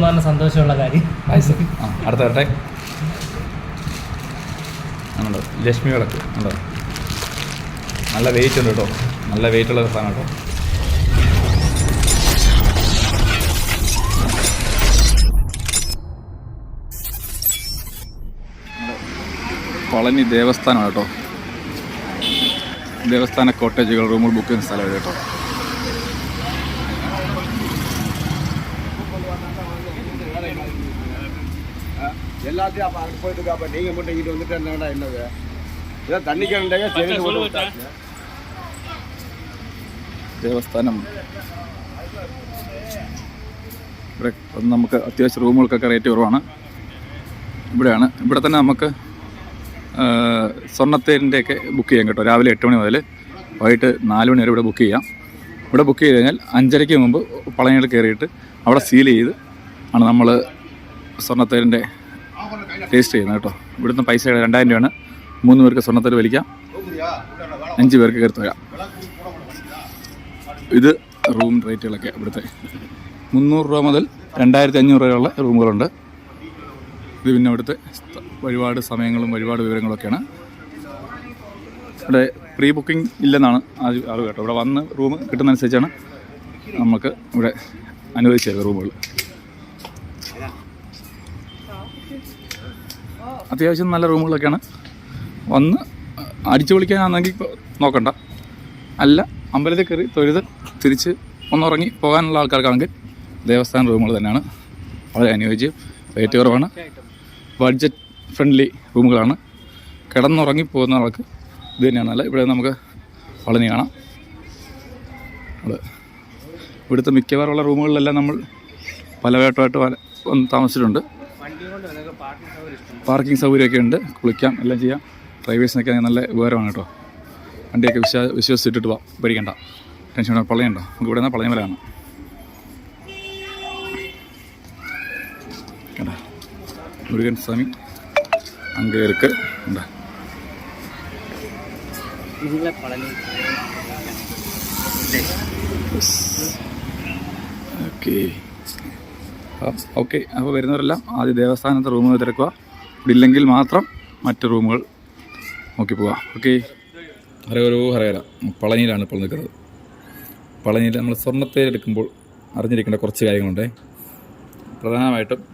എന്ന് പറഞ്ഞ സന്തോഷമുള്ള കാര്യം. അടുത്ത വരട്ടെ. ആണല്ലോ ലക്ഷ്മി വിളക്ക് ഉണ്ടോ നല്ല വെയിറ്റ് ഉണ്ട് കേട്ടോ. നല്ല വെയിറ്റ് ഉള്ള സാധനം കേട്ടോ. പളനി ദേവസ്ഥാനമാണ് കേട്ടോ. ദേവസ്ഥാന കോട്ടേജുകൾ റൂമുകൾ ബുക്ക് ചെയ്യുന്ന സ്ഥലമാണ് കേട്ടോ. எல்லாத்தையும் அப்போ அங்கே போயிட்டு அப்போ நீங்கள் மட்டும் இங்கிட்டு வந்துட்டு என்னடா என்னது ஏதோ தண்ணி கிணண்டாங்க சரி சொல்லு மச்சான். ദേവസ്ഥാനം ഇവിടെ വന്ന് നമുക്ക് അത്യാവശ്യം റൂമുകൾക്കൊക്കെ റേറ്റ് കുറവാണ് ഇവിടെയാണ് ഇവിടെ തന്നെ നമുക്ക് ആ, സ്വർണ്ണത്തേരിൻ്റെയൊക്കെ ബുക്ക് ചെയ്യാം കേട്ടോ രാവിലെ എട്ട് മണി മുതൽ വൈകിട്ട് നാല് മണി വരെ ഇവിടെ ബുക്ക് ചെയ്യാം ഇവിടെ ബുക്ക് ചെയ്ത് കഴിഞ്ഞാൽ അഞ്ചരയ്ക്ക് മുമ്പ് പളനിയിൽ കയറിയിട്ട് അവിടെ സീൽ ചെയ്ത് ആണ് നമ്മൾ സ്വർണ്ണത്തേരിൻ്റെ രജിസ്റ്റർ ചെയ്യുന്നത് കേട്ടോ. ഇവിടുന്ന് പൈസ രണ്ടായിരം രൂപയാണ്. മൂന്ന് പേർക്ക് സ്വർണത്തിൽ വലിക്കാം അഞ്ച് പേർക്ക് കയറി വരാം. ഇത് റൂം റേറ്റുകളൊക്കെ ഇവിടുത്തെ. മുന്നൂറ് രൂപ മുതൽ രണ്ടായിരത്തി അഞ്ഞൂറ് രൂപയുള്ള റൂമുകളുണ്ട്. ഇത് പിന്നെ ഇവിടുത്തെ ഒരുപാട് സമയങ്ങളും ഒരുപാട് വിവരങ്ങളൊക്കെയാണ്. ഇവിടെ പ്രീ ബുക്കിംഗ് ഇല്ലെന്നാണ് അറിവ് കേട്ടോ. ഇവിടെ വന്ന് റൂം കിട്ടുന്നതനുസരിച്ചാണ് നമുക്ക് ഇവിടെ അനുവദിച്ചത് റൂമുകൾ. അത്യാവശ്യം നല്ല റൂമുകളൊക്കെയാണ്. വന്ന് അടിച്ചു പൊളിക്കാനാണെങ്കിൽ നോക്കണ്ട. അല്ല അമ്പലത്തിൽ കയറി തൊഴുത് തിരിച്ച് ഒന്നുറങ്ങി പോകാനുള്ള ആൾക്കാർക്കാണെങ്കിൽ ദേവസ്ഥാന റൂമുകൾ തന്നെയാണ്. വളരെ അനുയോജ്യം റേറ്റ് കുറവാണ്. ബഡ്ജറ്റ് ഫ്രണ്ട്ലി റൂമുകളാണ്. കിടന്നുറങ്ങി പോകുന്ന ആൾക്ക് ഇത് തന്നെയാണ്. നല്ല ഇവിടെ നമുക്ക് പളനി കാണാം. ഇവിടുത്തെ മിക്കവാറുള്ള റൂമുകളിലെല്ലാം നമ്മൾ പല വേട്ടമായിട്ട് താമസിച്ചിട്ടുണ്ട്. പാർക്കിംഗ് സൗകര്യമൊക്കെ ഉണ്ട്. കുളിക്കാം എല്ലാം ചെയ്യാം. ഡ്രൈവേഴ്സിനൊക്കെ നല്ല ഉപകാരമാണ് കേട്ടോ. വണ്ടിയൊക്കെ വിശ്വാ വിശ്വസിച്ചിട്ടിട്ട് പോവാം പേടിക്കണ്ട. ടെൻഷൻ ഉണ്ടോ പള്ളിയുണ്ടോ? നമുക്ക് ഇവിടെ നിന്നാൽ പളയമലയാണ് കണ്ട? മുരുകൻ സ്വാമി അങ്കേർക്ക് ഉണ്ട് ഓക്കെ ഓക്കെ അപ്പോൾ വരുന്നവരെല്ലാം ആദ്യം ദേവസ്ഥാനത്തെ റൂമുകൾ തിരക്കുക. ഇല്ലെങ്കിൽ മാത്രം മറ്റു റൂമുകൾ നോക്കി പോവുക. ഓക്കെ. ഹരകരോ ഹരഹര പളനിയിലാണ് ഇപ്പോൾ നിൽക്കുന്നത്. പളനിയിൽ നമ്മൾ സ്വർണത്തേര് എടുക്കുമ്പോൾ അറിഞ്ഞിരിക്കേണ്ട കുറച്ച് കാര്യങ്ങളുണ്ട്. പ്രധാനമായിട്ടും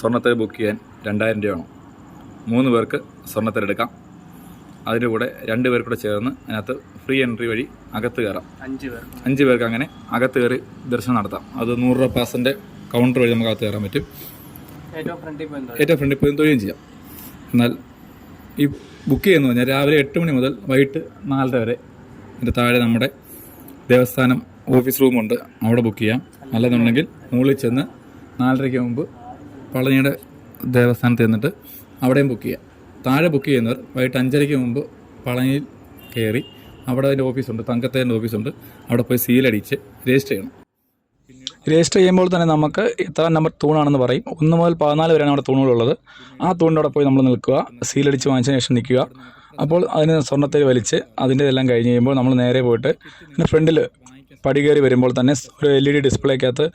സ്വർണത്തേര് ബുക്ക് ചെയ്യാൻ രണ്ടായിരം രൂപയാണ് വേണം. മൂന്ന് പേർക്ക് സ്വർണത്തേര് എടുക്കാം. അതിന്റെ കൂടെ രണ്ട് പേർ കൂടെ ചേർന്ന് അതിനകത്ത് ഫ്രീ എൻട്രി വഴി അകത്ത് കയറാം. അഞ്ച് പേർ അഞ്ച് പേർക്ക് അങ്ങനെ അകത്ത് കയറി ദർശനം നടത്താം. അത് നൂറ് രൂപ പാസിന്റെ കൗണ്ടർ വഴി നമുക്ക് അകത്ത് കയറാൻ പറ്റും. ഏറ്റവും ഫ്രണ്ടിൽ പോയി തൊഴിലും ചെയ്യാം. എന്നാൽ ഈ ബുക്ക് ചെയ്യുന്ന പറഞ്ഞാൽ രാവിലെ എട്ട് മണി മുതൽ വൈകിട്ട് നാലര വരെ അതിന്റെ താഴെ നമ്മുടെ ദേവസ്ഥാനം ഓഫീസ് റൂമുണ്ട് അവിടെ ബുക്ക് ചെയ്യാം. അല്ലെന്നുണ്ടെങ്കിൽ മുകളിൽ ചെന്ന് നാലരയ്ക്ക് മുമ്പ് പളനിയുടെ ദേവസ്ഥാനത്ത് ചെന്നിട്ട് അവിടെയും ബുക്ക് ചെയ്യാം. താഴെ ബുക്ക് ചെയ്യുന്നവർ വൈകിട്ട് അഞ്ചരയ്ക്ക് മുമ്പ് പളനിയിൽ കയറി അവിടെ അതിന്റെ ഓഫീസുണ്ട് തങ്കത്തേന്റെ ഓഫീസുണ്ട് അവിടെ പോയി സീലടിച്ച് രജിസ്റ്റർ ചെയ്യണം. രജിസ്റ്റർ ചെയ്യുമ്പോൾ തന്നെ നമുക്ക് എത്ര നമ്പർ തൂണാണെന്ന് പറയും. ഒന്ന് മുതൽ പതിനാല് വരെയാണ് അവിടെ തൂണുകളുള്ളത്. ആ തൂണിന്റെ പോയി നമ്മൾ നിൽക്കുക സീലടിച്ച് വാങ്ങിച്ചതിന് ശേഷം നിൽക്കുക. അപ്പോൾ അതിന് സ്വർണത്തിൽ വലിച്ച് അതിന്റെ എല്ലാം കഴിഞ്ഞ് കഴിയുമ്പോൾ നമ്മൾ നേരെ പോയിട്ട് പിന്നെ ഫ്രണ്ടിൽ പടി കയറി വരുമ്പോൾ തന്നെ ഒരു എൽ ഇ ഡി ഡിസ്പ്ലേക്കകത്ത്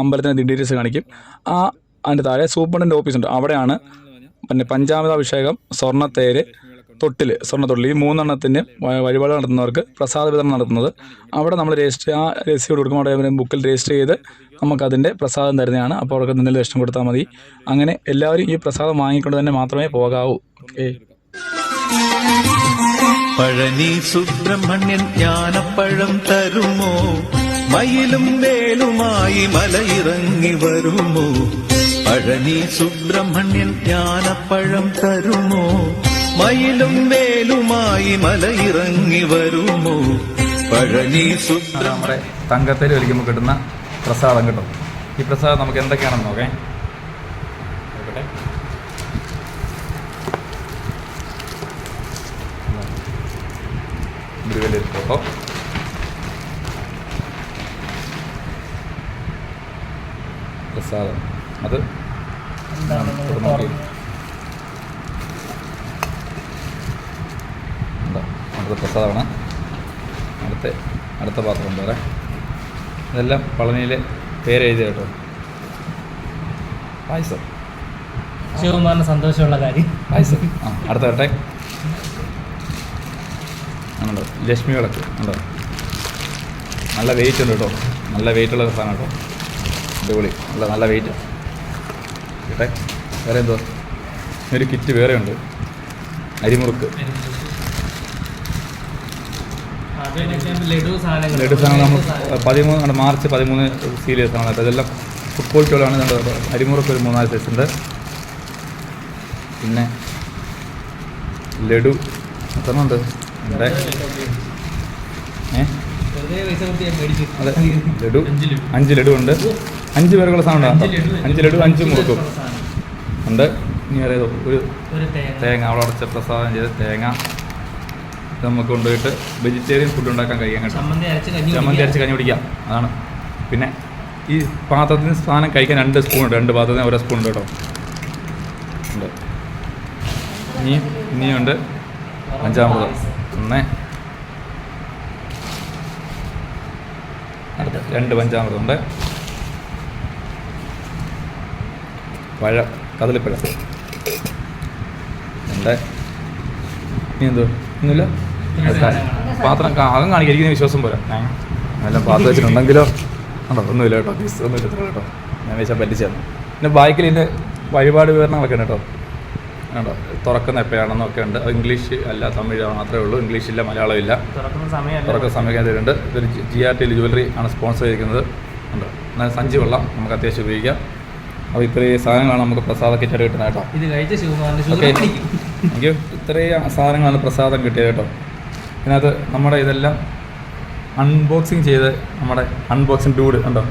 അമ്പലത്തിന്റെ ഡീറ്റെയിൽസ് കാണിക്കും. ആ അതിന്റെ താഴെ സൂപ്രണ്ടിന്റെ ഓഫീസുണ്ട് അവിടെയാണ് പിന്നെ പഞ്ചാമൃതാഭിഷേകം സ്വർണത്തേര് തൊട്ടിൽ സ്വർണത്തൊട്ടിൽ ഈ മൂന്നെണ്ണത്തിന് വഴിപാട് നടത്തുന്നവർക്ക് പ്രസാദ വിതരണം നടത്തുന്നത്. അവിടെ നമ്മൾ രജിസ്റ്റർ ആ രജിസ്റ്റർ കൊടുക്കുമ്പോൾ അവിടെ ബുക്കിൽ രജിസ്റ്റർ ചെയ്ത് നമുക്കതിന്റെ പ്രസാദം തരുന്നതാണ്. അപ്പോൾ അവർക്ക് എന്തെങ്കിലും ലക്ഷം കൊടുത്താൽ മതി. അങ്ങനെ എല്ലാവരും ഈ പ്രസാദം വാങ്ങിക്കൊണ്ട് തന്നെ മാത്രമേ പോകാവൂ. ഓക്കെ. പഴനി സുബ്രഹ്മണ്യൻ ജ്ഞാനപ്പഴം തരുമോ? മയിലും വേലുമായി മലയിറങ്ങി വരുമോ? പഴനി സുബ്രഹ്മണ്യൻ ജ്ഞാനപ്പഴം തരുമോ? മയിലും വേലുമായി മലയിറങ്ങി വരുമോ? പഴനി നമ്മുടെ തങ്കത്തേൽ വലിക്കുമ്പോൾ കിട്ടുന്ന പ്രസാദം കിട്ടും. ഈ പ്രസാദം നമുക്ക് എന്തൊക്കെയാണെന്ന് നോക്കേ. നോക്കട്ടെ. ഒരു വലിയൊരു ഫോട്ടോ. പ്രസാദം. അത് എന്താണെന്ന് അടുത്ത പ്രസാദമാണ്. അടുത്ത അടുത്ത പാത്രം വേറെ ഇതെല്ലാം പളനിയിലെ പേരെഴുതി കേട്ടോ. പായസം. ശിവകുമാറിന് സന്തോഷമുള്ള കാര്യം. പായസം. ആ അടുത്ത കേട്ടെ ആണല്ലോ ലക്ഷ്മി വിളക്ക്. ഉണ്ടോ? നല്ല വെയിറ്റ് ഉണ്ട് കേട്ടോ. നല്ല വെയിറ്റ് ഉള്ള സാധനം കേട്ടോ. അടിപൊളി. നല്ല നല്ല വെയിറ്റ് കേട്ടെ വേറെ എന്തോ ഒരു കിറ്റ് വേറെ ഉണ്ട്. അരിമുറുക്ക്. ലഡു സാധനം നമ്മൾ പതിമൂന്ന് മാർച്ച് പതിമൂന്ന് സീൽ ചെയ്ത സാധനം ഫുട്ബോൾ ഇതെല്ലാം ഫുഡ് ക്വാളിറ്റികളാണ് അരിമുറുക്ക് ഒരു മൂന്നാൽ സൈസ് ഉണ്ട്. പിന്നെ ലഡു ഏ? മേടിച്ചു. അതെ ലഡു. അഞ്ച് ലഡു. ഉണ്ട്. അഞ്ച് പേർക്കുള്ള സാധനം അഞ്ച് ലഡു. അഞ്ച് മുറുക്കും ഉണ്ട്. ഇനി അറിയാതോ ഒരു തേങ്ങ. അവിടെ അടച്ച പ്രസാദം ചെയ്ത് തേങ്ങ. നമുക്ക് കൊണ്ടുപോയിട്ട് വെജിറ്റേറിയൻ ഫുഡ് ഉണ്ടാക്കാൻ കഴിയാൻ കേട്ടോ. ചമ്മന്തി അരച്ച് കഞ്ഞി. കുടിക്കാം. അതാണ്. പിന്നെ ഈ പാത്രത്തിന് സാധനം കഴിക്കാൻ രണ്ട് സ്പൂൺ ഉണ്ട്. രണ്ട് പാത്രത്തിന് ഓരോ സ്പൂൺ ഉണ്ട് കേട്ടോ. ഉണ്ട്. ഇനി ഇനിയുണ്ട് അഞ്ചാമത്. ഒന്ന്. രണ്ട് പഞ്ചാമൃതമുണ്ട് പഴം കദളിപ്പഴം. ഉണ്ട്. ഇനി എന്തോ ഒന്നുമില്ല. പാത്രം അകം കാണിക്കുന്ന വിശ്വാസം പോരാ. നല്ല എല്ലാം പാത്രം വെച്ചിട്ടുണ്ടെങ്കിലോ? ഉണ്ടോ ഒന്നുമില്ല കേട്ടോ. ഫീസ് ഒന്നുമില്ല ഇത്ര കേട്ടോ. ഞാൻ വെച്ചാൽ പറ്റിച്ചാണ് പിന്നെ ബാക്കിൽ ഇതിന്റെ വഴിപാട് വിവരണങ്ങളൊക്കെ ഉണ്ട് കേട്ടോ. കേട്ടോ തുറക്കുന്ന എപ്പോഴാണെന്നൊക്കെ ഉണ്ട്. ഇംഗ്ലീഷ് അല്ല തമിഴ് മാത്രമേ ഉള്ളൂ. ഇംഗ്ലീഷ് ഇല്ല മലയാളം ഇല്ല. തുറക്കുന്ന സമയം സമയത്ത് ഇതൊരു ജി ആർ ടി ജ്വല്ലറി ആണ് സ്പോൺസർ ചെയ്തിരിക്കുന്നത്. ഉണ്ട്. എന്നാൽ സഞ്ചി വെള്ളം നമുക്ക് അത്യാവശ്യം ഉപയോഗിക്കാം. അപ്പോൾ ഇത്രയും സാധനങ്ങളാണ് നമുക്ക് പ്രസാദ കിറ്റായിട്ട് കിട്ടുന്നത് കേട്ടോ. ഇത് കഴിച്ച എനിക്ക് ഇത്രയും സാധനങ്ങളാണ് പ്രസാദം കിട്ടിയത് കേട്ടോ. ഇതിനകത്ത് നമ്മുടെ ഇതെല്ലാം അൺബോക്സിങ് ചെയ്ത് നമ്മുടെ അൺബോക്സിങ് ഡൂഡ് ഉണ്ടോ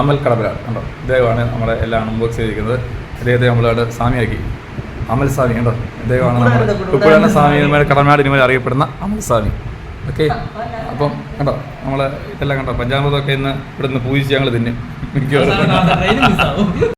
അമൽ കടമ്പല ഉണ്ടോ ഇദ്ദേഹമാണ് നമ്മുടെ എല്ലാം അൺബോക്സ് ചെയ്തിരിക്കുന്നത്. ഇദ്ദേഹത്തെ നമ്മളവിടെ സ്വാമിയാക്കി അമൽ സ്വാമി ഉണ്ടോ ഇദ്ദേഹമാണ് നമ്മുടെ ഉപ്പുഴാന സ്വാമി നമ്മുടെ കടനാട് ഇനിമേൽ അറിയപ്പെടുന്ന അമൽ സ്വാമി ഓക്കെ? അപ്പം കണ്ടോ? നമ്മൾ ഇതെല്ലാം കണ്ടോ? പഞ്ചാമൃതമൊക്കെ ഇന്ന് ഇവിടെ നിന്ന് പൂജിച്ച് ഞങ്ങൾ തിന്നും. മിക്കവാറും.